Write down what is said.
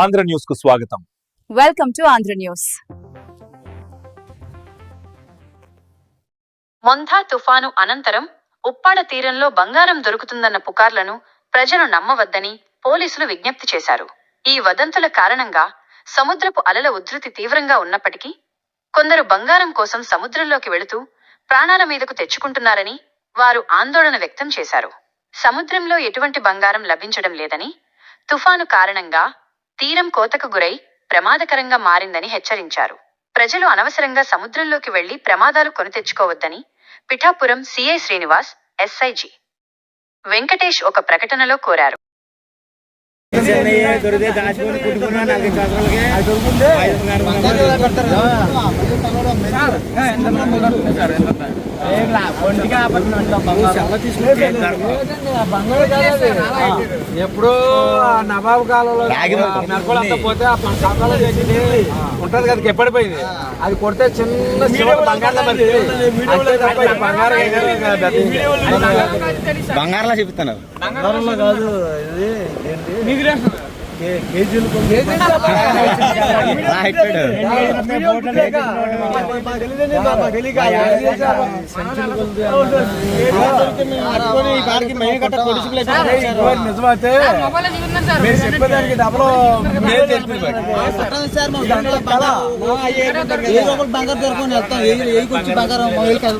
ఆంధ్ర న్యూస్కు స్వాగతం. Welcome to Andhra news. Montha తుఫాను అనంతరం ఉప్పాడ తీరంలో బంగారం దొరుకుతుందన్న పుకార్లను ప్రజలు నమ్మవద్దని పోలీసులు విజ్ఞప్తి చేశారు. ఈ వదంతుల కారణంగా సముద్రపు అలల ఉధృతి తీవ్రంగా ఉన్నప్పటికీ కొందరు బంగారం కోసం సముద్రంలోకి వెళుతూ ప్రాణాల మీదకు తెచ్చుకుంటున్నారని వారు ఆందోళన వ్యక్తం చేశారు. సముద్రంలో ఎటువంటి బంగారం లభించడం లేదని తుఫాను కారణంగా తీరం కోతకు గురై ప్రమాదకరంగా మారిందని హెచ్చరించారు ప్రజలు అనవసరంగా సముద్రంలోకి వెళ్ళి ప్రమాదాలు కొని తెచ్చుకోవద్దని Pithapuram CI Srinivas SI G Venkatesh ఒక ప్రకటనలో కోరారు ఎప్పుడో ఆ నవాబు కాలంలో. మెరకలు అంతా పోతే ఆ చేసింది ఉంటది కదా ఎప్పటిపోయింది అది కొడితే చిన్న. బంగారంలో చెప్తాను బంగారంలో కాదు ఇది కేజీలు నిజమైతే మీరు చెప్పేదానికి డబ్బులు చేస్తుంది బంగారు దొరకని వెళ్తాం. ఏ కొంచెం బంగారం